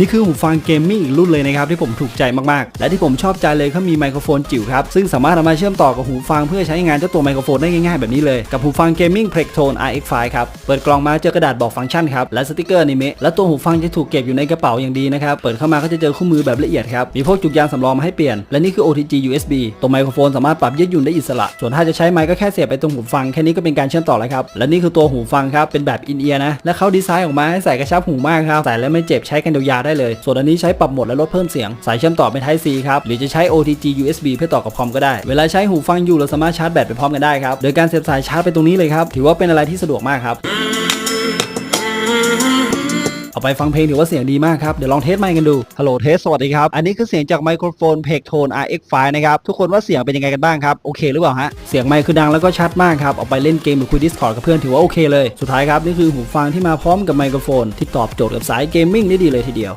นี่คือหูฟังเกมมิ่งอีกรุ่นเลยนะครับที่ผมถูกใจมากๆ และที่ผมชอบใจเลยเขามีไมโครโฟนจิ๋วครับ ซึ่งสามารถนำมาเชื่อมต่อกับหูฟังเพื่อใช้งานเจ้าตัวไมโครโฟนได้ง่ายๆแบบนี้เลย กับหูฟังเกมมิ่ง Prectone RX5 ครับ เปิดกล่องมาเจอกระดาษบอกฟังก์ชันครับ และสติกเกอร์นิเมะและตัวหูฟังจะถูกเก็บอยู่ในกระเป๋าอย่างดีนะครับ เปิดเข้ามาก็จะเจอคู่มือแบบละเอียดครับ มีพวกจุกยางสำรองมาให้เปลี่ยน และนี่คือ OTG USB ตัวไมโครโฟนสามารถปรับยืดหยุ่นได้อิสระ ส่วนถ้าจะใช้ไมค์ก็แค่เสียบไปตรงหูฟังแค่นี้ก็เป็นการเชื่อมต่อแล้วครับ และนี่คือตัวหูฟังครับเป็นแบบอินเอียร์นะ และเขาดีไซน์ออกมาให้ใส่กระชับหูมากครับใส่แล้วไม่เจ็บใช้กันยาวๆได้เลย ส่วนอันนี้ใช้ปรับโหมดและลดเพิ่มเสียง สายเชื่อมต่อเป็น Type C ครับหรือจะใช้ OTG USB เพื่อต่อกับคอมก็ได้ เวลาใช้หูฟังอยู่เราสามารถชาร์จแบตไปพร้อมกันได้ครับโดยการเสียบสายชาร์จไปตรงนี้เลยครับถือว่าเป็นอะไรที่สะดวกมากครับเอาไปฟังเพลงถือว่าเสียงดีมากครับ เดี๋ยวลองเทสไมค์กันดู ฮัลโหลเทส สวัสดีครับ อันนี้คือเสียงจากไมโครโฟน Pectone RX5 นะครับ ทุกคนว่าเสียงเป็นยังไงกันบ้างครับ โอเคหรือเปล่าฮะ เสียงไมค์คือดังแล้วก็ชัดมากครับ เอาไปเล่นเกมหรือคุย Discord กับเพื่อนถือว่าโอเคเลย สุดท้ายครับ นี่คือหูฟังที่มาพร้อมกับไมโครโฟนที่ตอบโจทย์กับสายเกมมิ่งได้ดีเลยทีเดียว